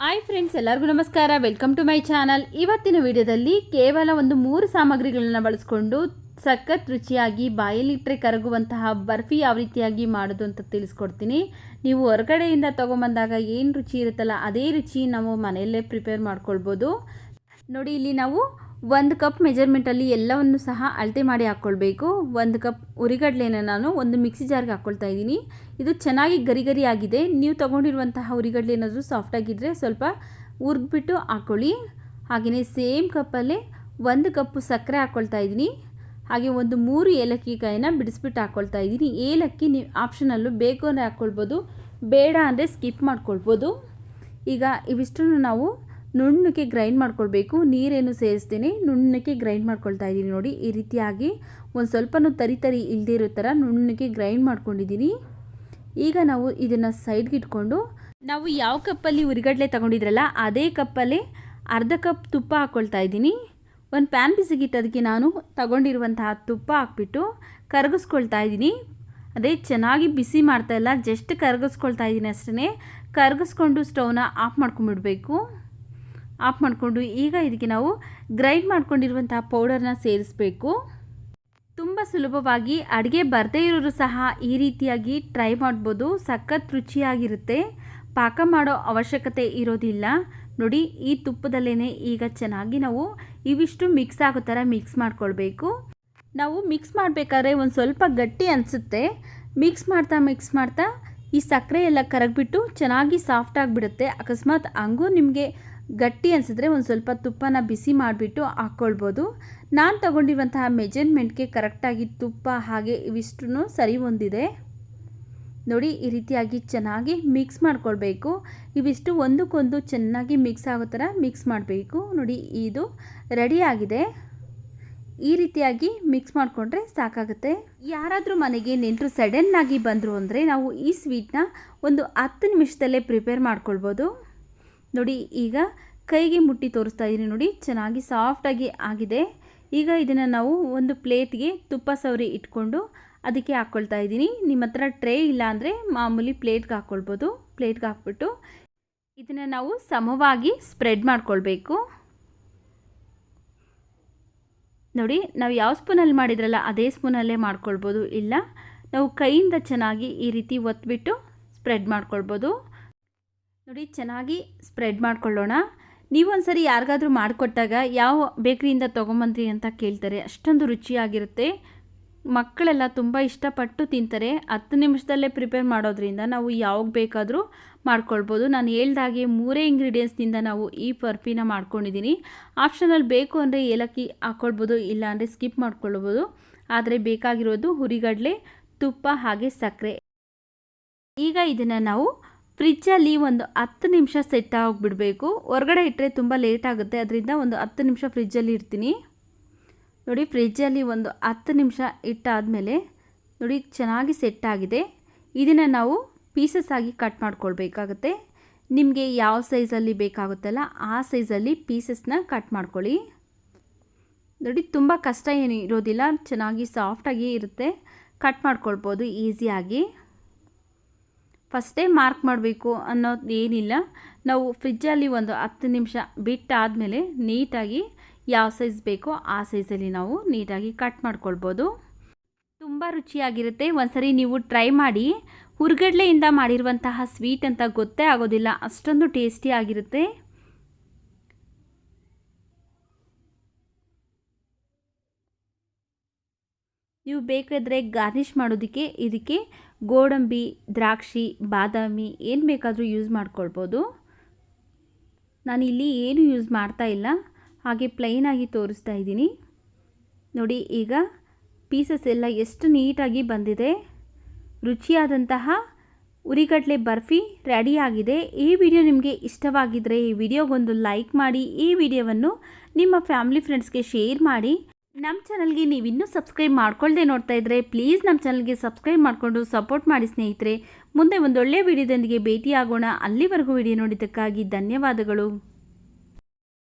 Hi friends ಎಲ್ಲರಿಗೂ ನಮಸ್ಕಾರ. Welcome to my channel ಇವತ್ತಿನ ವಿಡಿಯೋದಲ್ಲಿ ಕೇವಲ ಒಂದು ಮೂರು ಸಾಮಗ್ರಿಗಳನ್ನ ಬಳಸ್ಕೊಂಡು ಸಖತ್ ರುಚಿಯಾಗಿ ಬಾಯಲ್ಲಿಟ್ಟರೆ ಕರಗುವಂತಹ ಬರ್ಫಿ ಯಾವ ರೀತಿಯಾಗಿ ಮಾಡೋದು ಅಂತ ತಿಳಿಸ್ಕೊಡ್ತೀನಿ. ನೀವು ಹೊರಗಡೆಯಿಂದ ತೊಗೊಂಬಂದಾಗ ಏನು ರುಚಿ ಇರುತ್ತಲ್ಲ, ಅದೇ ರುಚಿ ನಾವು ಮನೆಯಲ್ಲೇ ಪ್ರಿಪೇರ್ ಮಾಡ್ಕೊಳ್ಬೋದು. ನೋಡಿ, ಇಲ್ಲಿ ನಾವು ಒಂದು ಕಪ್ ಮೆಜರ್ಮೆಂಟಲ್ಲಿ ಎಲ್ಲವನ್ನು ಸಹ ಅಳತೆ ಮಾಡಿ ಹಾಕ್ಕೊಳ್ಬೇಕು ಒಂದು ಕಪ್ ಉರಿಗಡ್ಲೆನ ನಾನು ಒಂದು ಮಿಕ್ಸಿ ಜಾರ್ಗೆ ಹಾಕ್ಕೊಳ್ತಾ ಇದ್ದೀನಿ. ಇದು ಚೆನ್ನಾಗಿ ಗರಿ ಗರಿ ಆಗಿದೆ. ನೀವು ತೊಗೊಂಡಿರುವಂತಹ ಉರಿಗಡ್ಲೆ ಏನಾದರೂ ಸಾಫ್ಟಾಗಿದ್ದರೆ ಸ್ವಲ್ಪ ಹುರಿದ್ಬಿಟ್ಟು ಹಾಕ್ಕೊಳ್ಳಿ ಹಾಗೆಯೇ ಸೇಮ್ ಕಪ್ಪಲ್ಲೇ ಒಂದು ಕಪ್ಪು ಸಕ್ಕರೆ ಹಾಕ್ಕೊಳ್ತಾ ಇದ್ದೀನಿ. ಹಾಗೆ ಒಂದು ಮೂರು ಏಲಕ್ಕಿ ಕಾಯಿನ ಬಿಡಿಸ್ಬಿಟ್ಟು ಹಾಕ್ಕೊಳ್ತಾ ಇದ್ದೀನಿ. ಏಲಕ್ಕಿ ನೀವು ಆಪ್ಷನಲ್ಲೂ ಬೇಕು ಅಂದರೆ ಹಾಕ್ಕೊಳ್ಬೋದು ಬೇಡ ಅಂದರೆ ಸ್ಕಿಪ್ ಮಾಡ್ಕೊಳ್ಬೋದು. ಈಗ ಇವಿಷ್ಟನ್ನು ನಾವು ನುಣ್ಣಕ್ಕೆ ಗ್ರೈಂಡ್ ಮಾಡ್ಕೊಳ್ಬೇಕು, ನೀರೇನು ಸೇರಿಸ್ತೀನಿ ನುಣ್ಣಕ್ಕೆ ಗ್ರೈಂಡ್ ಮಾಡ್ಕೊಳ್ತಾ ಇದ್ದೀನಿ ನೋಡಿ, ಈ ರೀತಿಯಾಗಿ ಒಂದು ಸ್ವಲ್ಪನೂ ತರಿ ತರಿ ಇಲ್ಲದೇ ಇರೋ ಥರ ನುಣ್ಣಕ್ಕೆ ಗ್ರೈಂಡ್ ಮಾಡ್ಕೊಂಡಿದ್ದೀನಿ. ಈಗ ನಾವು ಇದನ್ನು ಸೈಡ್ಗೆ ಇಟ್ಕೊಂಡು, ನಾವು ಯಾವ ಕಪ್ಪಲ್ಲಿ ಉರಿಗಡ್ಲೆ ತಗೊಂಡಿದ್ರಲ್ಲ, ಅದೇ ಕಪ್ಪಲ್ಲಿ ಅರ್ಧ ಕಪ್ ತುಪ್ಪ ಹಾಕ್ಕೊಳ್ತಾ ಇದ್ದೀನಿ. ಒಂದು ಪ್ಯಾನ್ ಬಿಸಿಗಿಟ್ಟೋದಕ್ಕೆ ನಾನು ತಗೊಂಡಿರುವಂತಹ ತುಪ್ಪ ಹಾಕ್ಬಿಟ್ಟು ಕರಗಿಸ್ಕೊಳ್ತಾ ಇದ್ದೀನಿ. ಅದೇ ಚೆನ್ನಾಗಿ ಬಿಸಿ ಮಾಡ್ತಾಯಿಲ್ಲ ಜಸ್ಟ್ ಕರಗಿಸ್ಕೊಳ್ತಾ ಇದ್ದೀನಿ ಅಷ್ಟೇ ಕರಗಿಸ್ಕೊಂಡು ಸ್ಟವ್ನ ಆಫ್ ಮಾಡ್ಕೊಂಡ್ಬಿಡ್ಬೇಕು ಆಫ್ ಮಾಡಿಕೊಂಡು ಈಗ ಇದಕ್ಕೆ ನಾವು ಗ್ರೈಂಡ್ ಮಾಡ್ಕೊಂಡಿರುವಂತಹ ಪೌಡರ್ನ ಸೇರಿಸಬೇಕು. ತುಂಬ ಸುಲಭವಾಗಿ ಅಡುಗೆ ಬರದೇ ಇರೋರು ಸಹ ಈ ರೀತಿಯಾಗಿ ಟ್ರೈ ಮಾಡ್ಬೋದು. ಸಖತ್ ರುಚಿಯಾಗಿರುತ್ತೆ. ಪಾಕ ಮಾಡೋ ಅವಶ್ಯಕತೆ ಇರೋದಿಲ್ಲ. ನೋಡಿ, ಈ ತುಪ್ಪದಲ್ಲೇ ಈಗ ಚೆನ್ನಾಗಿ ನಾವು ಇವಿಷ್ಟು ಮಿಕ್ಸ್ ಆಗೋ ಥರ ಮಿಕ್ಸ್ ಮಾಡ್ಕೊಳ್ಬೇಕು. ನಾವು ಮಿಕ್ಸ್ ಮಾಡಬೇಕಾದ್ರೆ ಒಂದು ಸ್ವಲ್ಪ ಗಟ್ಟಿ ಅನಿಸುತ್ತೆ. ಮಿಕ್ಸ್ ಮಾಡ್ತಾ ಮಿಕ್ಸ್ ಮಾಡ್ತಾ ಈ ಸಕ್ಕರೆ ಎಲ್ಲ ಕರಗಿಬಿಟ್ಟು ಚೆನ್ನಾಗಿ ಸಾಫ್ಟ್ ಆಗಿಬಿಡುತ್ತೆ. ಅಕಸ್ಮಾತ್ ಹಂಗೂ ನಿಮಗೆ ಗಟ್ಟಿ ಅನಿಸಿದ್ರೆ ಒಂದು ಸ್ವಲ್ಪ ತುಪ್ಪನ ಬಿಸಿ ಮಾಡಿಬಿಟ್ಟು ಹಾಕ್ಕೊಳ್ಬೋದು ನಾನು ತಗೊಂಡಿರುವಂತಹ ಮೆಜರ್ಮೆಂಟ್ಗೆ ಕರೆಕ್ಟಾಗಿ ತುಪ್ಪ ಹಾಗೆ ಇವಿಷ್ಟು ಸರಿ ಹೊಂದಿದೆ. ನೋಡಿ, ಈ ರೀತಿಯಾಗಿ ಚೆನ್ನಾಗಿ ಮಿಕ್ಸ್ ಮಾಡ್ಕೊಳ್ಬೇಕು. ಇವಿಷ್ಟು ಒಂದಕ್ಕೊಂದು ಚೆನ್ನಾಗಿ ಮಿಕ್ಸ್ ಆಗೋ ಥರ ಮಿಕ್ಸ್ ಮಾಡಬೇಕು. ನೋಡಿ, ಇದು ರೆಡಿಯಾಗಿದೆ ಈ ರೀತಿಯಾಗಿ ಮಿಕ್ಸ್ ಮಾಡಿಕೊಂಡ್ರೆ ಸಾಕಾಗುತ್ತೆ. ಯಾರಾದರೂ ಮನೆಗೆ ನೆಂಟರು ಸಡನ್ನಾಗಿ ಬಂದರು ಅಂದರೆ ನಾವು ಈ ಸ್ವೀಟ್ನ ಒಂದು ಹತ್ತು ನಿಮಿಷದಲ್ಲೇ ಪ್ರಿಪೇರ್ ಮಾಡ್ಕೊಳ್ಬೋದು. ನೋಡಿ, ಈಗ ಕೈಗೆ ಮುಟ್ಟಿ ತೋರಿಸ್ತಾ ಇದ್ದೀನಿ ನೋಡಿ, ಚೆನ್ನಾಗಿ ಸಾಫ್ಟಾಗಿ ಆಗಿದೆ. ಈಗ ಇದನ್ನು ನಾವು ಒಂದು ಪ್ಲೇಟ್ಗೆ ತುಪ್ಪ ಸವರಿ ಇಟ್ಕೊಂಡು ಅದಕ್ಕೆ ಹಾಕ್ಕೊಳ್ತಾ ಇದ್ದೀನಿ. ನಿಮ್ಮ ಹತ್ರ ಟ್ರೇ ಇಲ್ಲ ಅಂದರೆ ಮಾಮೂಲಿ ಪ್ಲೇಟ್ಗೆ ಹಾಕ್ಕೊಳ್ಬೋದು ಪ್ಲೇಟ್ಗೆ ಹಾಕ್ಬಿಟ್ಟು ಇದನ್ನು ನಾವು ಸಮವಾಗಿ ಸ್ಪ್ರೆಡ್ ಮಾಡ್ಕೊಳ್ಬೇಕು. ನೋಡಿ, ನಾವು ಯಾವ ಸ್ಪೂನಲ್ಲಿ ಮಾಡಿದ್ರಲ್ಲ, ಅದೇ ಸ್ಪೂನಲ್ಲೇ ಮಾಡ್ಕೊಳ್ಬೋದು. ಇಲ್ಲ, ನಾವು ಕೈಯಿಂದ ಚೆನ್ನಾಗಿ ಈ ರೀತಿ ಒತ್ಬಿಟ್ಟು ಸ್ಪ್ರೆಡ್ ಮಾಡ್ಕೊಳ್ಬೋದು. ನೋಡಿ, ಚೆನ್ನಾಗಿ ಸ್ಪ್ರೆಡ್ ಮಾಡ್ಕೊಳ್ಳೋಣ. ನೀವೊಂದು ಸರಿ ಯಾರಿಗಾದರೂ ಮಾಡಿಕೊಟ್ಟಾಗ ಯಾವ ಬೇಕ್ರಿಯಿಂದ ತೊಗೊಂಬಂದ್ರಿ ಅಂತ ಕೇಳ್ತಾರೆ. ಅಷ್ಟೊಂದು ರುಚಿಯಾಗಿರುತ್ತೆ. ಮಕ್ಕಳೆಲ್ಲ ತುಂಬ ಇಷ್ಟಪಟ್ಟು ತಿಂತಾರೆ. ಹತ್ತು ನಿಮಿಷದಲ್ಲೇ ಪ್ರಿಪೇರ್ ಮಾಡೋದ್ರಿಂದ ನಾವು ಯಾವಾಗ ಬೇಕಾದರೂ ಮಾಡ್ಕೊಳ್ಬೋದು. ನಾನು ಹೇಳ್ದಾಗೆ ಮೂರೇ ಇಂಗ್ರೀಡಿಯೆಂಟ್ಸ್ನಿಂದ ನಾವು ಈ ಪರ್ಪಿನ ಮಾಡ್ಕೊಂಡಿದ್ದೀನಿ. ಆಪ್ಷನಲ್ಲಿ ಬೇಕು ಅಂದರೆ ಏಲಕ್ಕಿ ಹಾಕ್ಕೊಳ್ಬೋದು ಇಲ್ಲ ಅಂದರೆ ಸ್ಕಿಪ್ ಮಾಡ್ಕೊಳ್ಬೋದು. ಆದರೆ ಬೇಕಾಗಿರೋದು ಹುರಿಗಡಲೆ, ತುಪ್ಪ ಹಾಗೆ ಸಕ್ಕರೆ. ಈಗ ಇದನ್ನು ನಾವು ಫ್ರಿಜ್ಜಲ್ಲಿ ಒಂದು ಹತ್ತು ನಿಮಿಷ ಸೆಟ್ ಆಗಿಬಿಡಬೇಕು. ಹೊರಗಡೆ ಇಟ್ಟರೆ ತುಂಬ ಲೇಟ್ ಆಗುತ್ತೆ. ಅದರಿಂದ ಒಂದು ಹತ್ತು ನಿಮಿಷ ಫ್ರಿಜ್ಜಲ್ಲಿ ಇರ್ತೀನಿ ನೋಡಿ, ಫ್ರಿಜ್ಜಲ್ಲಿ ಒಂದು ಹತ್ತು ನಿಮಿಷ ಇಟ್ಟಾದಮೇಲೆ ನೋಡಿ, ಚೆನ್ನಾಗಿ ಸೆಟ್ ಆಗಿದೆ. ಇದನ್ನು ನಾವು ಪೀಸಸ್ ಆಗಿ ಕಟ್ ಮಾಡ್ಕೊಳ್ಬೇಕಾಗುತ್ತೆ. ನಿಮಗೆ ಯಾವ ಸೈಜಲ್ಲಿ ಬೇಕಾಗುತ್ತಲ್ಲ ಆ ಸೈಜಲ್ಲಿ ಪೀಸಸ್ನ ಕಟ್ ಮಾಡ್ಕೊಳ್ಳಿ. ನೋಡಿ, ತುಂಬ ಕಷ್ಟ ಏನು ಇರೋದಿಲ್ಲ ಚೆನ್ನಾಗಿ ಸಾಫ್ಟಾಗಿ ಇರುತ್ತೆ. ಕಟ್ ಮಾಡ್ಕೊಳ್ಬೋದು ಈಸಿಯಾಗಿ. ಫಸ್ಟೇ ಮಾರ್ಕ್ ಮಾಡಬೇಕು ಅನ್ನೋದು ಏನಿಲ್ಲ. ನಾವು ಫ್ರಿಜ್ಜಲ್ಲಿ ಒಂದು ಹತ್ತು ನಿಮಿಷ ಬಿಟ್ಟಾದಮೇಲೆ ನೀಟಾಗಿ ಯಾವ ಸೈಜ್ ಬೇಕೋ ಆ ಸೈಜಲ್ಲಿ ನಾವು ನೀಟಾಗಿ ಕಟ್ ಮಾಡ್ಕೊಳ್ಬೋದು. ತುಂಬ ರುಚಿಯಾಗಿರುತ್ತೆ. ಒಂದ್ಸರಿ ನೀವು ಟ್ರೈ ಮಾಡಿ. ಹುರ್ಗಡ್ಲೆಯಿಂದ ಮಾಡಿರುವಂತಹ ಸ್ವೀಟ್ ಅಂತ ಗೊತ್ತೇ ಆಗೋದಿಲ್ಲ. ಅಷ್ಟೊಂದು ಟೇಸ್ಟಿಯಾಗಿರುತ್ತೆ ನೀವು ಬೇಕಾದರೆ ಗಾರ್ನಿಷ್ ಮಾಡೋದಕ್ಕೆ ಇದಕ್ಕೆ ಗೋಡಂಬಿ, ದ್ರಾಕ್ಷಿ, ಬಾದಾಮಿ ಏನು ಬೇಕಾದರೂ ಯೂಸ್ ಮಾಡ್ಕೊಳ್ಬೋದು. ನಾನಿಲ್ಲಿ ಏನು ಯೂಸ್ ಮಾಡ್ತಾ ಇಲ್ಲ. ಹಾಗೆ ಪ್ಲೈನಾಗಿ ತೋರಿಸ್ತಾ ಇದ್ದೀನಿ. ನೋಡಿ, ಈಗ ಪೀಸಸ್ ಎಲ್ಲ ಎಷ್ಟು ನೀಟಾಗಿ ಬಂದಿದೆ. ರುಚಿಯಾದಂತಹ ಉರಿಗಡಲೆ ಬರ್ಫಿ ರೆಡಿಯಾಗಿದೆ ಈ ವಿಡಿಯೋ ನಿಮಗೆ ಇಷ್ಟವಾಗಿದ್ದರೆ ಈ ವಿಡಿಯೋಗೊಂದು ಲೈಕ್ ಮಾಡಿ, ಈ ವಿಡಿಯೋವನ್ನು ನಿಮ್ಮ ಫ್ಯಾಮಿಲಿ ಫ್ರೆಂಡ್ಸ್ಗೆ ಶೇರ್ ಮಾಡಿ. ನಮ್ಮ ಚಾನಲ್ಗೆ ನೀವು ಇನ್ನೂ ಸಬ್ಸ್ಕ್ರೈಬ್ ಮಾಡ್ಕೊಳ್ಳದೆ ನೋಡ್ತಾ ಇದ್ದರೆ ಪ್ಲೀಸ್ ನಮ್ಮ ಚಾನಲ್ಗೆ ಸಬ್ಸ್ಕ್ರೈಬ್ ಮಾಡಿಕೊಂಡು ಸಪೋರ್ಟ್ ಮಾಡಿ ಸ್ನೇಹಿತರೆ. ಮುಂದೆ ಒಂದೊಳ್ಳೆಯ ವಿಡಿಯೋದೊಂದಿಗೆ ಭೇಟಿಯಾಗೋಣ. ಅಲ್ಲಿವರೆಗೂ ವಿಡಿಯೋ ನೋಡಿದ್ದಕ್ಕಾಗಿ ಧನ್ಯವಾದಗಳು.